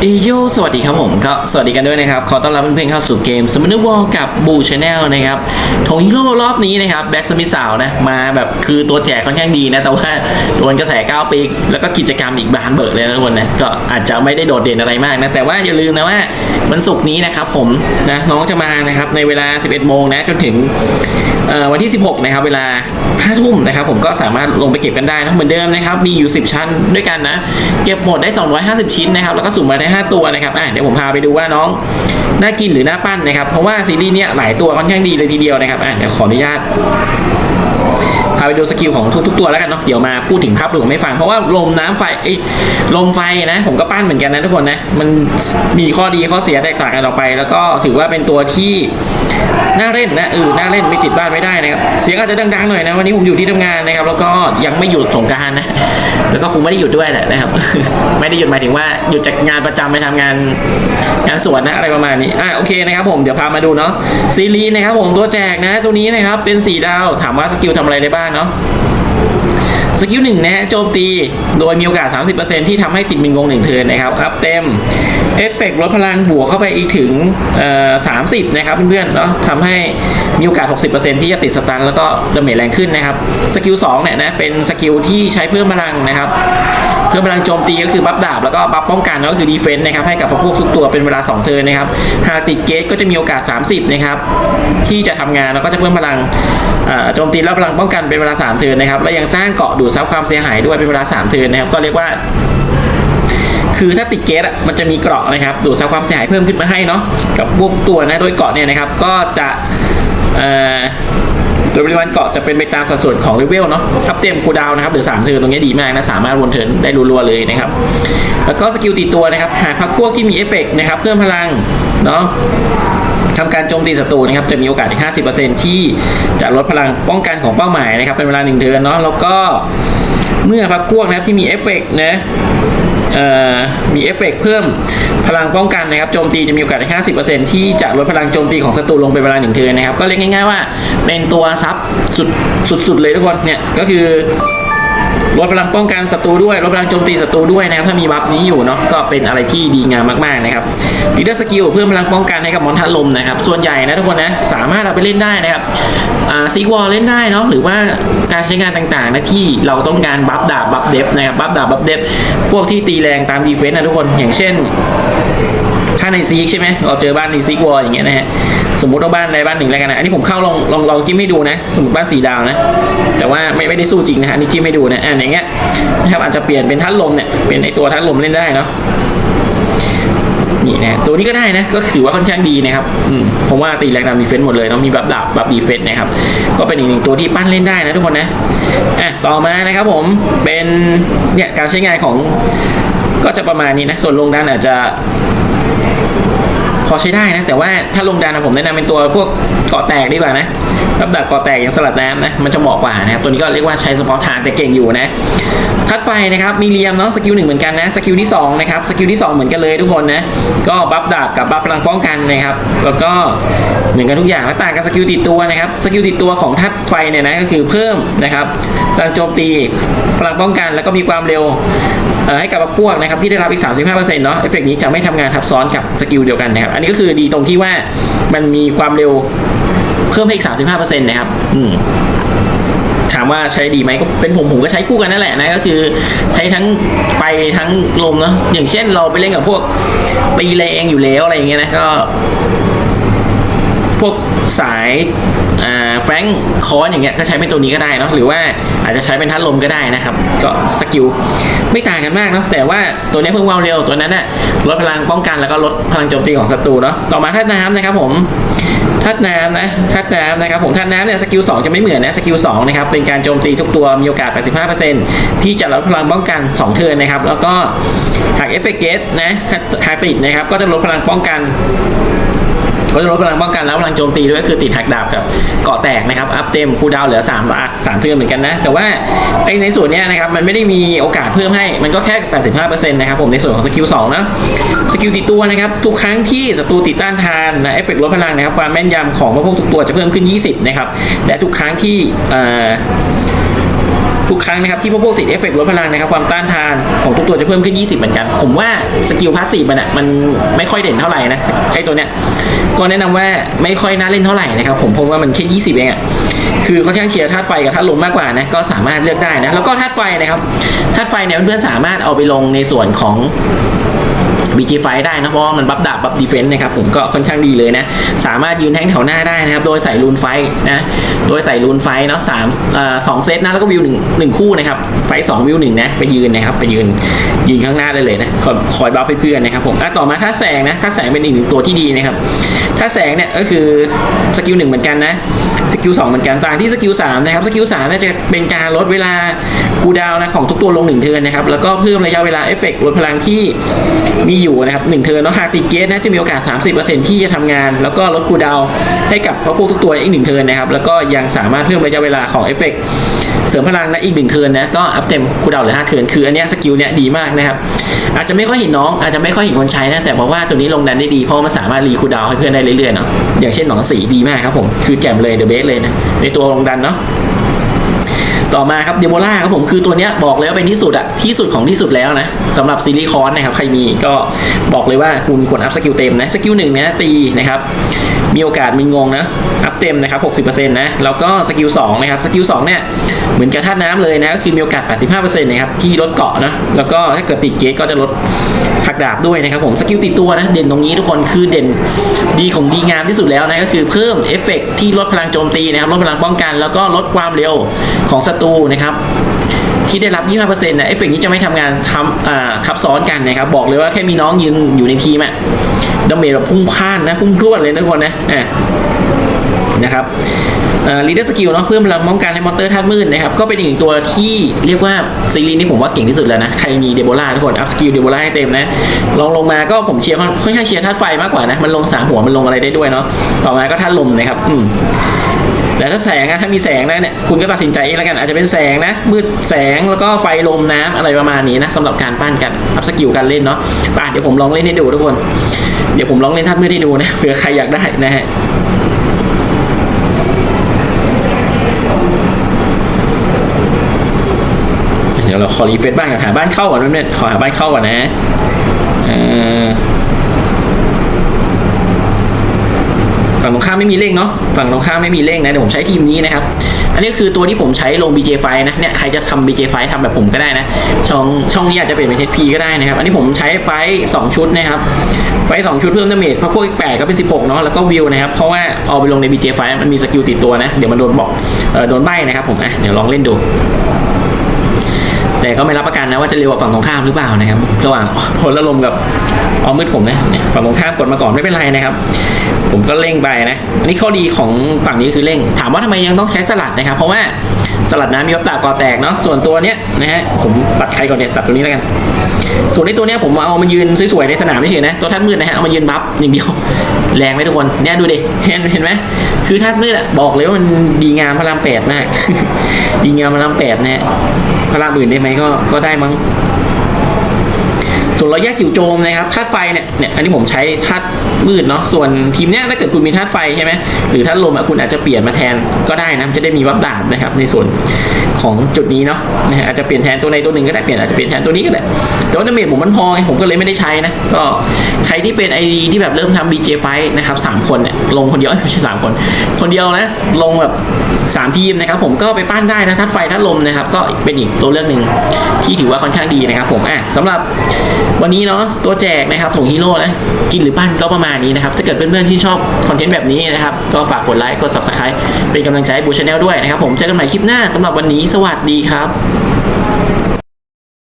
เอโยสวัสดีครับผมก็สวัสดีกันด้วยนะครับ ขอต้อนรับเพื่อนๆเข้าสู่เกมสมิธวอลกับบูชาแนลนะครับโทงฮีโร่รอบนี้นะครับแบ็กสมิธสาวนะมาแบบคือตัวแจกค่อนข้างดีนะ แต่ว่าโดนกระแส9ปีกแล้วก็กิจกรรมอีกบานเบิกเลยนะทุกคนนะก็อาจจะไม่ได้โดดเด่นอะไรมากนะ แต่ว่าอย่าลืมนะว่า วันศุกร์นี้นะครับผมนะน้องจะมานะครับในเวลา 11 โมงนะจนถึงวันที่ 16 นะครับ เวลา 5 ทุ่มนะครับ ผมก็สามารถลงไปเก็บกันได้นะเหมือนเดิมนะครับ มีอยู่ 10 ชั้นด้วยกันนะ เก็บหมดได้ 250 ชิ้นนะครับ แล้วก็สุ่มมาได้ 5 ตัวนะครับอะเดี๋ยวผมพาไปดูว่าน้องน่ากินหรือน่าปั้นนะครับ เพราะว่าซีรีส์เนี้ยหลายตัวค่อนข้างดีเลยทีเดียวนะครับอะเดี๋ยวขออนุญาต ไปดูสกิลของทุกๆตัวแล้วกันเนาะเดี๋ยวมาพูดถึงภาพรวมไม่ฟัง เพราะว่าลมน้ำไฟไอ้ลมไฟนะ ผมก็ปั้นเหมือนกันนะทุกคนนะ มันมีข้อดีข้อเสียแตกต่างกันออกไป แล้วก็ถือว่าเป็นตัวที่ น่าเล่นนะเออน่าเล่นไม่ติดบ้านไม่ได้นะครับเสียงอาจจะดังๆหน่อยนะวันนี้ผมอยู่ที่ทำงานนะครับ แล้วก็ยังไม่หยุดสงการนะแล้วก็คงไม่ได้หยุดด้วยแหละนะครับ ไม่ได้หยุดหมายถึงว่าหยุดจากงานประจำไปทำงานงานสวนนะอะไรประมาณนี้อะโอเคนะครับผมเดี๋ยวพามาดูเนาะซีรีส์นะครับผมตัวแจกนะ ตัวนี้นะครับเป็นสีดาวถามว่าสกิลทำอะไรได้บ้างเนาะ สกิลหนึ่งนะฮะโจมตี โดยมีโอกาส 30%ที่ทำให้ติดมินงงหนึ่งเทินนะครับ อัพเต็ม เอฟเฟกต์ลดพลังบวกเข้าไปอีกถึงเอ่อ30นะครับเพื่อนๆเนาะทำให้มีโอกาส 60%ที่จะติดสตันแล้วก็ดาเมจแรงขึ้นนะครับ สกิล2เนี่ยนะเป็นสกิลที่ใช้เพิ่มพลังนะครับ เพิ่มพลังโจมตีก็คือบัฟดาบแล้วก็บัฟป้องกันก็คือดีเฟนต์นะครับให้กับพวกทุกตัวเป็นเวลา 2 เทิร์นนะครับหากติดเกตก็จะมีโอกาส 30นะครับที่จะทำงานแล้วก็จะเพิ่มพลังโจมตีและพลังป้องกันเป็นเวลา 3 เทิร์นนะครับและยังสร้างเกาะดูดซับความเสียหายด้วยเป็นเวลา 3 เทิร์นนะครับก็เรียกว่าคือถ้าติดเกตอะมันจะมีเกราะนะครับดูดซับความเสียหายเพิ่มขึ้นมาให้เนาะกับพวกตัวนะโดยเกาะเนี่ยนะครับก็จะเอ่อ โดยปริมาณเกาะจะเป็นไปตามสัดส่วนของเลเวลเนาะทับเต็มคูดาวนะครับหรือ3เทิร์นตรงนี้ดีมากนะสามารถวนเทิร์นได้รัวๆเลยนะครับ แล้วก็สกิลติดตัวนะครับ หากพักพวกที่มีเอฟเฟกต์นะครับเพิ่มพลังเนาะทำการโจมตีศัตรูนะครับจะมีโอกาสถึง50%ที่จะลดพลังป้องกันของเป้าหมายนะครับเป็นเวลา1เทิร์นเนาะแล้วก็เมื่อพักพวกนะครับที่มีเอฟเฟกต์นะเอ่อ มีเอฟเฟกต์เพิ่มพลังป้องกันนะครับโจมตีจะมีโอกาส 50%ที่จะลดพลังโจมตีของศัตรูลงเป็นเวลาหนึ่งเทิร์นนะครับ ก็เรียกง่ายๆว่าเป็นตัวซับสุดสุดๆเลยทุกคนเนี่ยก็คือลดพลังป้องกันศัตรูด้วยลดพลังโจมตีศัตรูด้วยนะครับ ถ้ามีบัฟนี้อยู่เนาะก็เป็นอะไรที่ดีงามมากๆนะครับลีดเดอร์สกิลเพิ่มพลังป้องกันให้กับมอนทันลมนะครับ ส่วนใหญ่นะทุกคนนะสามารถเอาไปเล่นได้นะครับ ซีวอลเล่นได้เนาะหรือว่าการใช้งานต่างๆนะที่เราต้องการบัฟดาบบัฟเดฟนะครับบัฟดาบบัฟเดฟพวกที่ตีแรงตามดีเฟนต์นะทุกคนอย่างเช่น ถ้าในซีกใช่ไหมเราเจอบ้านในซีกวอลอย่างเงี้ยนะฮะสมมติว่าบ้านใดบ้านหนึ่งแล้วกันนะอันนี้ผมเข้าลองลองลองจิ้มให้ดูนะ สมมติบ้านสีดาวนะ แต่ว่าไม่ไม่ได้สู้จริงนะฮะอันนี้จิ้มให้ดูนะอ่าอย่างเงี้ยนะครับอาจจะเปลี่ยนเป็นทัดลมเนี่ยเป็นไอตัวทัดลมเล่นได้เนาะ นี่นะตัวนี้ก็ได้นะ ก็ถือว่าค่อนข้างดีนะครับอืมผมว่าตีแรงตามดีเฟนต์หมดเลยเนาะมีแบบดาบแบบดีเฟนต์นะครับ ก็เป็นอีกหนึ่งตัวที่ปั้นเล่นได้นะทุกคนนะอะต่อมานะครับผมเป็นเนี่ยการใช้งานของก็จะประมาณนี้นะ ส่วนลงด้านอาจจะ พอใช้ได้นะ แต่ว่าถ้าลงดันนะผมแนะนำเป็นตัวพวกเกาะแตกดีกว่านะรับดับเกาะแตกอย่างสลัดน้ำนะมันจะเหมาะกว่านะครับตัวนี้ก็เรียกว่าใช้เฉพาะทางแต่เก่งอยู่นะทัดไฟนะครับมีเลียมเนาะสกิลหนึ่งเหมือนกันนะสกิลที่สองนะครับสกิลที่สองเหมือนกันเลยทุกคนนะก็บัฟดาบกับบัฟพลังป้องกันนะครับ แล้วก็เหมือนกันทุกอย่างและต่างกับสกิลติดตัวนะครับสกิลติดตัวของทัดไฟเนี่ยนะก็คือเพิ่มนะครับพลังโจมตีพลังป้องกันแล้วก็มีความเร็ว ให้กับพวกนะครับที่ได้รับอีก 35%เนาะเอฟเฟกต์นี้จะไม่ทำงานทับซ้อนกับสกิลเดียวกันนะครับ อันนี้ก็คือดีตรงที่ว่ามันมีความเร็วเพิ่มให้อีก 35%นะครับ อืมถามว่าใช้ดีไหมก็เป็นผมผมก็ใช้คู่กันนั่นแหละนะก็คือใช้ทั้งไฟทั้งลมเนาะอย่างเช่นเราไปเล่นกับพวกตีแรงอยู่แล้วอะไรอย่างเงี้ยนะก็ พวกสายอ่า แฟรงคอนอย่างเงี้ยก็ใช้เป็นตัวนี้ก็ได้เนาะหรือว่าอาจจะใช้เป็นทัดลมก็ได้นะครับ ก็สกิลไม่ต่างกันมากเนาะแต่ว่าตัวนี้เพิ่งวาวเร็วตัวนั้นน่ะลดพลังป้องกันแล้วก็ลดพลังโจมตีของศัตรูเนาะต่อมาธาตุน้ำนะครับผมธาตุน้ำนะธาตุน้ำนะครับผมธาตุน้ำเนี่ยสกิล2จะไม่เหมือนนะสกิล2นะครับเป็นการโจมตีทุกตัวมีโอกาส 85%ที่จะลดพลังป้องกัน2เทิร์นนะครับแล้วก็หากเอฟเฟกเกตนะหากติดนะครับก็จะลดพลังป้องกัน ก็จะลดพลังป้องกันแล้วพลังโจมตีด้วยก็คือติดหักดาบกับเกาะแตกนะครับอัพเต็มคูดาวเหลือ3ละ3เทือนเหมือนกันนะ แต่ว่าไอในส่วนเนี้ยนะครับมันไม่ได้มีโอกาสเพิ่มให้มันก็แค่ 85%นะครับผมในส่วนของสกิล2นะสกิลติดตัวนะครับทุกครั้งที่ศัตรูติดต้านทานนะเอฟเฟกต์ลดพลังนะครับความแม่นยำของพวกทุกตัวจะเพิ่มขึ้น 20นะครับและทุกครั้งที่อ่อ ทุกครั้งนะครับที่พวกพวกติดเอฟเฟกต์ลดพลังนะครับความต้านทานของทุกตัวจะเพิ่มขึ้น 20 เหมือนกัน ผมว่าสกิลพาสซีฟมันอะมันไม่ค่อยเด่นเท่าไหร่นะไอตัวเนี้ยก็แนะนำว่าไม่ค่อยน่าเล่นเท่าไหร่นะครับผมเพราะว่ามันแค่ 20 เองอะคือค่อนข้างเชียร์ธาตุไฟกับธาตุลมมากกว่านะก็สามารถเลือกได้นะแล้วก็ธาตุไฟนะครับธาตุไฟเนี่ยเพื่อนๆสามารถเอาไปลงในส่วนของ BG ไฟได้นะเพราะว่ามันบัฟดาบบัฟดีเฟนต์นะครับผมก็ค่อนข้างดีเลยนะ สามารถยืนแทงแถวหน้าได้นะครับ โดยใส่รูนไฟนะโดยใส่รูนไฟเนาะสามสองเซตนะแล้วก็วิวหนึ่งหนึ่งคู่นะครับไฟสองวิวหนึ่งนะไปยืนนะครับไปยืนยืนข้างหน้าได้เลยนะคอยคอยบัฟเพื่อนนะครับผมต่อมาถ้าแสงนะถ้าแสงเป็นอีกหนึ่งตัวที่ดีนะครับถ้าแสงเนี่ยก็คือสกิลหนึ่งเหมือนกันนะสกิลสองเหมือนกันต่างที่สกิลสามนะครับสกิลสามน่าจะเป็นการลดเวลาคูดาวนะของทุกตัวลงหนึ่งเทิร์นนะครับแล้วก็เพิ่มระยะเวลาเอฟเฟกต์ลดพลังที่มีอยู่นะครับหนึ่งเทิร์นแล้วหากติเกตนะจะมีโอกาส 30%ที่จะทำงาน แล้วก็ลดคูดาวให้กับพวกทุกตัวอีกหนึ่งเทิร์นนะครับแล้วก็ยังสามารถเพิ่มระยะเวลาของเอฟเฟกต์ เสริมพลังนะอีกหนึ่งเทิร์นนะก็อัพเต็มคูดาวเหลือห้าเทิร์นคืออันนี้สกิลเนี้ยดีมากนะครับอาจจะไม่ค่อยเห็นน้องอาจจะไม่ค่อยเห็นคนใช้นะแต่บอกว่าตัวนี้ลงดันได้ดีเพราะมันสามารถรีคูดาวให้เพื่อนได้เรื่อยๆเนาะอย่างเช่นหนองสีดีมากครับผมคือแจ่มเลยเดอะเบสเลยนะในตัวลงดันเนาะต่อมาครับเดโมล่าครับผมคือตัวเนี้ยบอกเลยว่าเป็นที่สุดอะที่สุดของที่สุดแล้วนะสำหรับซีรีส์คอนนะครับใครมีก็บอกเลยว่าคุณควรอัพสกิลเต็มนะสกิลหนึ่งเนี่ยตีนะครับ มีโอกาสมึนงงนะอัพเต็มนะครับ 60%นะแล้วก็สกิล2นะครับสกิล2เนี่ยเหมือนกับธาตุน้ำเลยนะก็คือมีโอกาส 85%นะครับที่ลดเกาะนะแล้วก็ถ้าเกิดติดเกตก็จะลดหักดาบด้วยนะครับผมสกิลติดตัวนะเด่นตรงนี้ทุกคนคือเด่นดีของดีงามที่สุดแล้วนะก็คือเพิ่มเอฟเฟกต์ที่ลดพลังโจมตีนะครับลดพลังป้องกัน แล้วก็ลดความเร็วของศัตรูนะครับที่ได้รับ 25%นะเอฟเฟกต์นี้จะไม่ทำงานทำอ่าทับซ้อนกันนะครับ บอกเลยว่าแค่มีน้องยืนอยู่ในทีมอะ ดาเมจแบบพุ่งพล่านนะพุ่งพรวดเลยนะทุกคนนะอะนะครับลีดเดอร์สกิลเนาะเพิ่มพลังป้องกันให้มอนเตอร์ธาตุมืดนะครับก็เป็นอีกหนึ่งตัวที่เรียกว่าซีรีส์นี้ผมว่าเก่งที่สุดแล้วนะ ใครมีเดโบล่าทุกคนอัพสกิลเดโบล่าให้เต็มนะลองลงมาก็ผมเชียร์ค่อนข้างเชียร์ธาตุไฟมากกว่านะ มันลงสามหัวมันลงอะไรได้ด้วยเนาะต่อมาก็ธาตุลมนะครับอืม แต่ถ้าแสงอะถ้ามีแสงนะเนี่ยคุณก็ตัดสินใจเองแล้วกัน อาจจะเป็นแสงนะมืดแสงแล้วก็ไฟลมน้ำอะไรประมาณนี้นะสำหรับการปั้นกันอัพสกิลการเล่นเนาะป่ะเดี๋ยวผมลองเล่นให้ดูทุกคน เดี๋ยวผมลองเล่นท่านมืดให้ดูนะเผื่อใครอยากได้นะฮะเดี๋ยวเราขอรีเฟซบ้านกันหาบ้านเข้าก่อนแป๊บนึงขอหาบ้านเข้าก่อนนะเออ ฝั่งตรงข้ามไม่มีเลขเนาะฝั่งตรงข้ามไม่มีเลขนะเดี๋ยวผมใช้ทีมนี้นะครับ อันนี้คือตัวที่ผมใช้ลง BJ ไฟนะเนี่ยใครจะทำ BJ ไฟทำแบบผมก็ได้นะช่องช่องนี้อาจจะเปลี่ยนเป็น HP ก็ได้นะครับ อันนี้ผมใช้ไฟสองชุดนะครับไฟสองชุดเพิ่มดาเมจเพระพวกแปดก็เป็น 16 เนาะแล้วก็วิวนะครับ เพราะว่าเอาไปลงใน BJ ไฟมันมีสกิลติดตัวนะ เดี๋ยวมันโดนบอกโดนใบนะครับผมอะเดี๋ยวลองเล่นดู แต่ก็ไม่รับประกันนะว่าจะเร็วกว่าฝั่งตรงข้ามหรือเปล่านะครับ ระหว่างพลลมกับออมืดผมนะเนี่ยฝั่งตรงข้ามกดมาก่อนไม่เป็นไรนะครับ ผมก็เร่งไปนะ อันนี้ข้อดีของฝั่งนี้คือเร่ง ถามว่าทำไมยังต้องใช้สลัดนะครับ เพราะว่าสลัดน้ำมีวัตตากอแตกเนาะส่วนตัวเนี้ยนะฮะผมตัดใครก่อนเนี่ยตัดตัวนี้แล้วกัน ส่วนในตัวเนี้ยผมเอามายืนสวยๆในสนามเฉยๆนะตัวท่านมืดนะฮะเอามายืนบัฟอย่างเดียวแรงไหมทุกคนเนี่ยดูดิเห็นเห็นไหมคือท่านมืดอะบอกเลยว่ามันดีงามพระรามแปดมากดีงามพระรามแปดนะฮะพระรามอื่นได้ไหมก็ก็ได้มั้ง ส่วนเราแยกกิ่วโจมนะครับธาตุไฟเนี่ยเนี่ยอันนี้ผมใช้ธาตุมืดเนาะส่วนทีมเนี้ยถ้าเกิดคุณมีธาตุไฟใช่ไหมหรือธาตุลมอะคุณอาจจะเปลี่ยนมาแทนก็ได้นะจะได้มีวับดาบนะครับในส่วนของจุดนี้เนาะนะฮะอาจจะเปลี่ยนแทนตัวในตัวหนึ่งก็ได้เปลี่ยนอาจจะเปลี่ยนแทนตัวนี้ก็ได้แต่ว่าดาเมจผมมันพอไงผมก็เลยไม่ได้ใช้นะก็ใครที่เป็นไอดีที่แบบเริ่มทำ BJ ไฟนะครับสามคนเนี่ยลงคนเดียวเอ้ยไม่ใช่สามคน คนเดียวนะลงแบบสามทีมนะครับผมก็ไปปั้นได้นะธาตุไฟธาตุลมนะครับก็เป็นอีกตัวเลือกหนึ่งที่ถือว่าค่อนข้างดีนะครับผมอะสำหรับวันนี้เนาะตัวแจกนะครับถุงฮีโร่นะกินหรือปั้นก็ประมาณนี้นะครับถ้าเกิดเพื่อนๆที่ชอบคอนเทนต์แบบนี้นะครับก็ฝากกดไลค์กด subscribe เป็นกำลังใจให้บูชาแนลด้วยนะครับผมเจอกันใหม่คลิปหน้าสำหรับวันนี้สวัสดีครับ